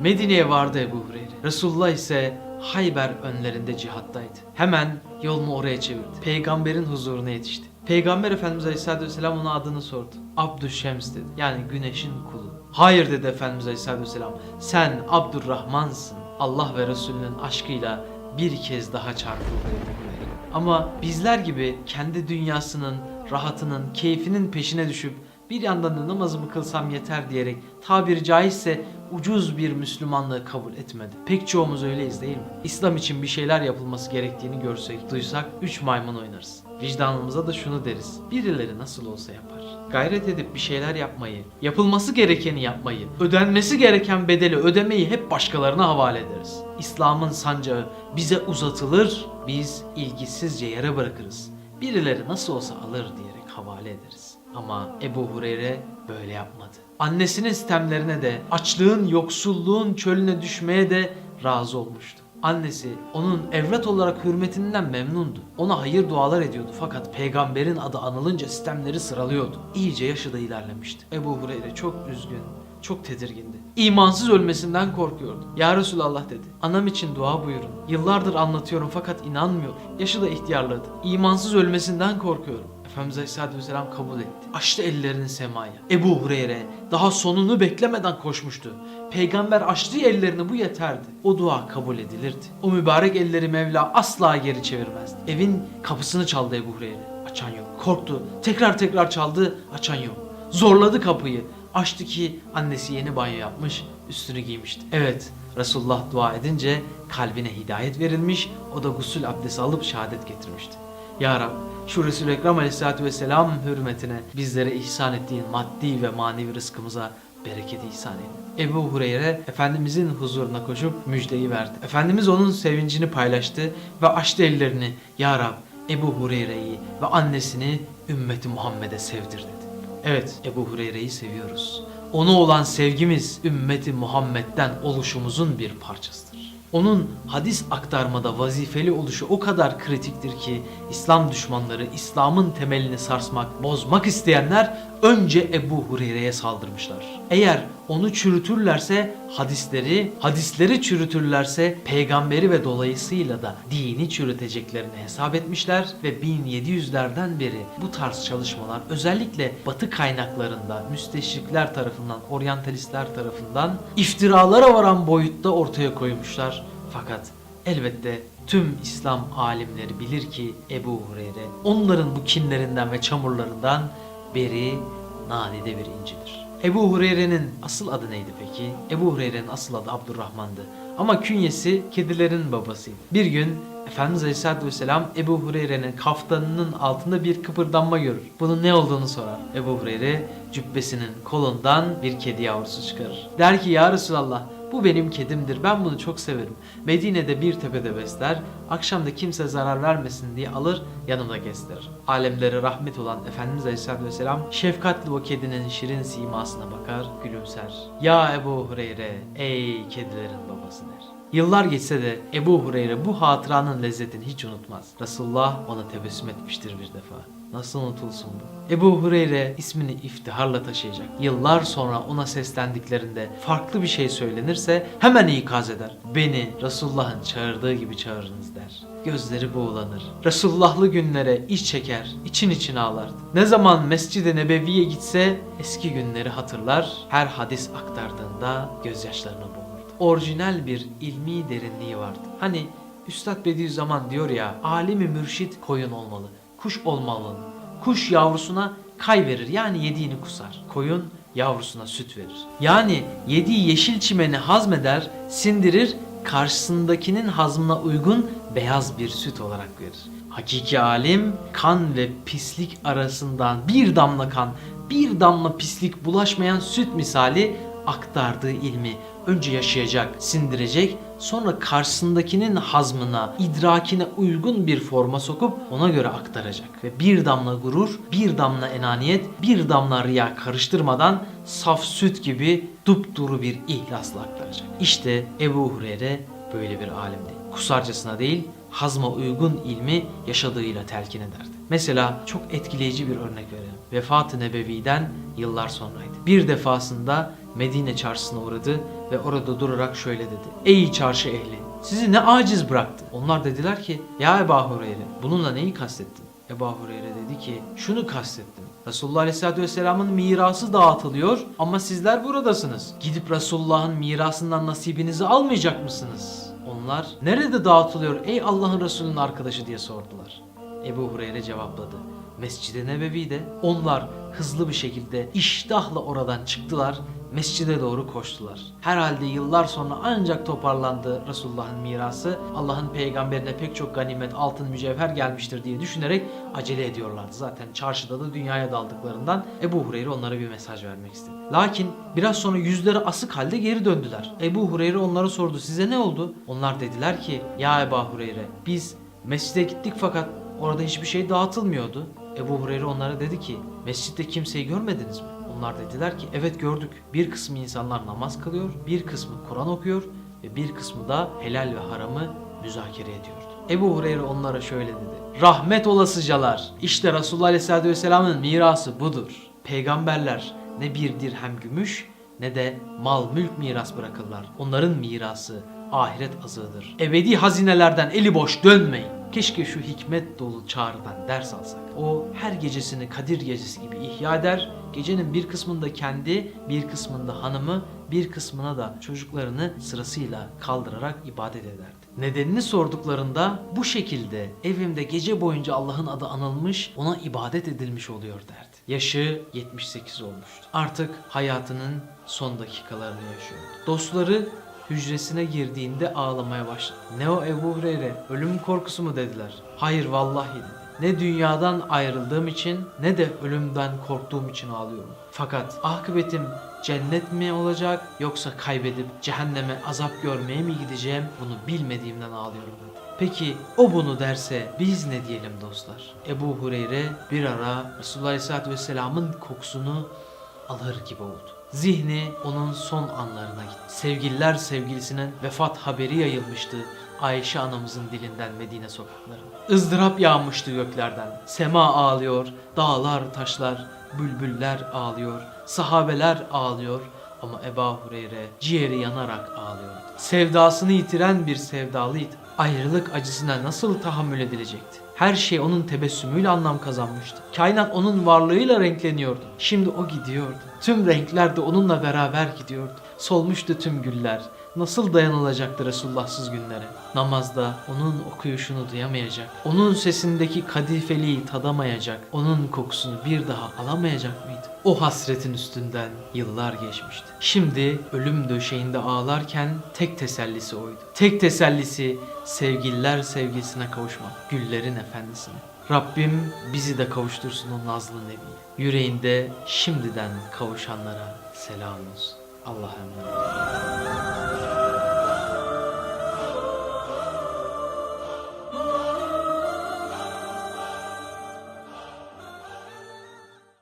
Medine'ye vardı Ebu Hureyre. Resulullah ise Hayber önlerinde cihattaydı. Hemen yolunu oraya çevirdi. Peygamberin huzuruna yetişti. Peygamber Efendimiz Aleyhisselatü Vesselam ona adını sordu. Abdüşşems dedi. Yani güneşin kulu. Hayır dedi Efendimiz Aleyhisselatü Vesselam. Sen Abdurrahmansın. Allah ve Resulünün aşkıyla bir kez daha çarpıldı Ebu Hureyre. Ama bizler gibi kendi dünyasının, rahatının, keyfinin peşine düşüp bir yandan da namazımı kılsam yeter diyerek tabiri caizse ucuz bir Müslümanlığı kabul etmedi. Pek çoğumuz öyleyiz değil mi? İslam için bir şeyler yapılması gerektiğini görsek, duysak üç maymun oynarız. Vicdanımıza da şunu deriz. Birileri nasıl olsa yapar. Gayret edip bir şeyler yapmayı, yapılması gerekeni yapmayı, ödenmesi gereken bedeli ödemeyi hep başkalarına havale ederiz. İslam'ın sancağı bize uzatılır, biz ilgisizce yere bırakırız. Birileri nasıl olsa alır diyerek havale ederiz. Ama Ebu Hureyre böyle yapmadı. Annesinin sistemlerine de, açlığın, yoksulluğun çölüne düşmeye de razı olmuştu. Annesi onun evlat olarak hürmetinden memnundu. Ona hayır dualar ediyordu fakat peygamberin adı anılınca sistemleri sıralıyordu. İyice yaşı da ilerlemişti. Ebu Hureyre çok üzgün, çok tedirgindi. İmansız ölmesinden korkuyordu. Ya Resulallah dedi. Anam için dua buyurun. Yıllardır anlatıyorum fakat inanmıyor. Yaşı da ihtiyarladı. İmansız ölmesinden korkuyorum. Efendimiz Aleyhisselatü Vesselam kabul etti. Açtı ellerini semaya. Ebu Hureyre daha sonunu beklemeden koşmuştu. Peygamber açtığı ellerini bu yeterdi. O dua kabul edilirdi. O mübarek elleri Mevla asla geri çevirmezdi. Evin kapısını çaldı Ebu Hureyre. Açan yok. Korktu. Tekrar tekrar çaldı. Açan yok. Zorladı kapıyı. Açtı ki annesi yeni banyo yapmış, üstünü giymişti. Evet, Resulullah dua edince kalbine hidayet verilmiş, o da gusül abdesti alıp şehadet getirmişti. Ya Rab, şu Resul-i Ekrem Aleyhisselatü Vesselam hürmetine bizlere ihsan ettiğin maddi ve manevi rızkımıza bereket ihsan eyle. Ebu Hureyre Efendimizin huzuruna koşup müjdeyi verdi. Efendimiz onun sevincini paylaştı ve açtı ellerini. Ya Rab, Ebu Hureyre'yi ve annesini ümmeti Muhammed'e sevdir dedi. Evet, Ebu Hureyre'yi seviyoruz. Ona olan sevgimiz ümmeti Muhammed'den oluşumuzun bir parçasıdır. Onun hadis aktarmada vazifeli oluşu o kadar kritiktir ki İslam düşmanları İslam'ın temelini sarsmak, bozmak isteyenler önce Ebu Hureyre'ye saldırmışlar. Eğer onu çürütürlerse hadisleri, hadisleri çürütürlerse peygamberi ve dolayısıyla da dini çürüteceklerini hesap etmişler ve 1700'lerden beri bu tarz çalışmalar özellikle batı kaynaklarında müsteşrikler tarafından, oryantalistler tarafından iftiralara varan boyutta ortaya koymuşlar. Fakat elbette tüm İslam alimleri bilir ki Ebu Hureyre onların bu kinlerinden ve çamurlarından beri nadide bir incidir. Ebu Hureyre'nin asıl adı neydi peki? Ebu Hureyre'nin asıl adı Abdurrahman'dı. Ama künyesi kedilerin babasıydı. Bir gün Efendimiz Aleyhisselatü Vesselam Ebu Hureyre'nin kaftanının altında bir kıpırdanma görür. Bunun ne olduğunu sorar. Ebu Hureyre cübbesinin kolundan bir kedi yavrusu çıkarır. Der ki ya Resulallah bu benim kedimdir. Ben bunu çok severim. Medine'de bir tepede besler. Akşam da kimse zarar vermesin diye alır yanımda gezdirir. Alemlere rahmet olan Efendimiz Aleyhisselatü Vesselam şefkatli o kedinin şirin simasına bakar, gülümser. Ya Ebu Hureyre, ey kedilerin babası der. Yıllar geçse de Ebu Hureyre bu hatıranın lezzetini hiç unutmaz. Resulullah ona tebessüm etmiştir bir defa. Nasıl unutulsun bu? Ebu Hureyre ismini iftiharla taşıyacak. Yıllar sonra ona seslendiklerinde farklı bir şey söylenirse hemen ikaz eder. Beni Resulullah'ın çağırdığı gibi çağırınız der. Gözleri buğulanır. Resulullahlı günlere iç çeker, için için ağlardı. Ne zaman Mescid-i Nebevi'ye gitse eski günleri hatırlar, her hadis aktardığında gözyaşlarına boğulurdu. Orijinal bir ilmi derinliği vardı. Hani Üstad Bediüzzaman diyor ya, alimi mürşit koyun olmalı, kuş olmalı. Kuş yavrusuna kay verir yani yediğini kusar. Koyun yavrusuna süt verir. Yani yediği yeşil çimeni hazmeder, sindirir, karşısındakinin hazmına uygun beyaz bir süt olarak verir. Hakiki alim kan ve pislik arasından bir damla kan, bir damla pislik bulaşmayan süt misali aktardığı ilmi önce yaşayacak, sindirecek, sonra karşısındakinin hazmına, idrakine uygun bir forma sokup ona göre aktaracak. Ve bir damla gurur, bir damla enaniyet, bir damla riya karıştırmadan saf süt gibi dupduru bir ihlasla aktaracak. İşte Ebu Hureyre böyle bir alimdi. Kusarcasına değil, hazma uygun ilmi yaşadığıyla telkin ederdi. Mesela çok etkileyici bir örnek verelim. Vefat-ı Nebevi'den yıllar sonraydı. Bir defasında Medine çarşısına uğradı ve orada durarak şöyle dedi. Ey çarşı ehli! Sizi ne aciz bıraktı? Onlar dediler ki ya Ebu Hureyre bununla neyi kastettin? Ebu Hureyre dedi ki şunu kastettim. Resulullah Aleyhisselatü Vesselam'ın mirası dağıtılıyor ama sizler buradasınız. Gidip Resulullah'ın mirasından nasibinizi almayacak mısınız? Onlar nerede dağıtılıyor ey Allah'ın Resulü'nün arkadaşı diye sordular. Ebu Hureyre cevapladı. Mescid-i Nebevi'de onlar hızlı bir şekilde iştahla oradan çıktılar, mescide doğru koştular. Herhalde yıllar sonra ancak toparlandı Resulullah'ın mirası. Allah'ın peygamberine pek çok ganimet, altın, mücevher gelmiştir diye düşünerek acele ediyorlardı. Zaten çarşıda da dünyaya daldıklarından Ebu Hureyre onlara bir mesaj vermek istedi. Lakin biraz sonra yüzleri asık halde geri döndüler. Ebu Hureyre onlara sordu size ne oldu? Onlar dediler ki ya Ebu Hureyre biz mescide gittik fakat orada hiçbir şey dağıtılmıyordu. Ebu Hureyre onlara dedi ki mescitte kimseyi görmediniz mi? Onlar dediler ki evet gördük. Bir kısmı insanlar namaz kılıyor, bir kısmı Kur'an okuyor ve bir kısmı da helal ve haramı müzakere ediyordu. Ebu Hureyre onlara şöyle dedi. Rahmet olasıcalar. İşte Resulullah Aleyhisselatü Vesselam'ın mirası budur. Peygamberler ne bir dirhem gümüş ne de mal mülk miras bırakırlar. Onların mirası ahiret azığıdır. Ebedi hazinelerden eli boş dönmeyin. Keşke şu hikmet dolu çağrıdan ders alsak. O her gecesini Kadir gecesi gibi ihya eder. Gecenin bir kısmında kendi, bir kısmında hanımı, bir kısmına da çocuklarını sırasıyla kaldırarak ibadet ederdi. Nedenini sorduklarında bu şekilde evimde gece boyunca Allah'ın adı anılmış, ona ibadet edilmiş oluyor derdi. Yaşı 78 olmuştu. Artık hayatının son dakikalarını yaşıyordu. Dostları hücresine girdiğinde ağlamaya başladı. Ne o Ebu Hureyre? Ölüm korkusu mu dediler. Hayır vallahi dedi. Ne dünyadan ayrıldığım için ne de ölümden korktuğum için ağlıyorum. Fakat akıbetim cennet mi olacak yoksa kaybedip cehenneme azap görmeye mi gideceğim bunu bilmediğimden ağlıyorum dedi. Peki o bunu derse biz ne diyelim dostlar? Ebu Hureyre bir ara Resulullah Aleyhisselatü Vesselam'ın kokusunu alır gibi oldu. Zihni onun son anlarına gitti. Sevgililer sevgilisinin vefat haberi yayılmıştı Ayşe anamızın dilinden Medine sokaklarına. ızdırap yağmıştı göklerden. Sema ağlıyor, dağlar taşlar, bülbüller ağlıyor, sahabeler ağlıyor ama Eba Hureyre ciğeri yanarak ağlıyordu. Sevdasını yitiren bir sevdalıydı. Ayrılık acısına nasıl tahammül edilecekti? Her şey onun tebessümüyle anlam kazanmıştı. Kainat onun varlığıyla renkleniyordu. Şimdi o gidiyordu. Tüm renkler de onunla beraber gidiyordu. Solmuştu tüm güller. Nasıl dayanılacaktı Resulullahsız günlere? Namazda onun okuyuşunu duyamayacak, onun sesindeki kadifeliği tadamayacak, onun kokusunu bir daha alamayacak mıydı? O hasretin üstünden yıllar geçmişti. Şimdi ölüm döşeğinde ağlarken tek tesellisi oydu. Tek tesellisi sevgililer sevgilisine kavuşmak, güllerin efendisine. Rabbim bizi de kavuştursun o nazlı nebiye. Yüreğinde şimdiden kavuşanlara selam olsun. Allah'a emanet.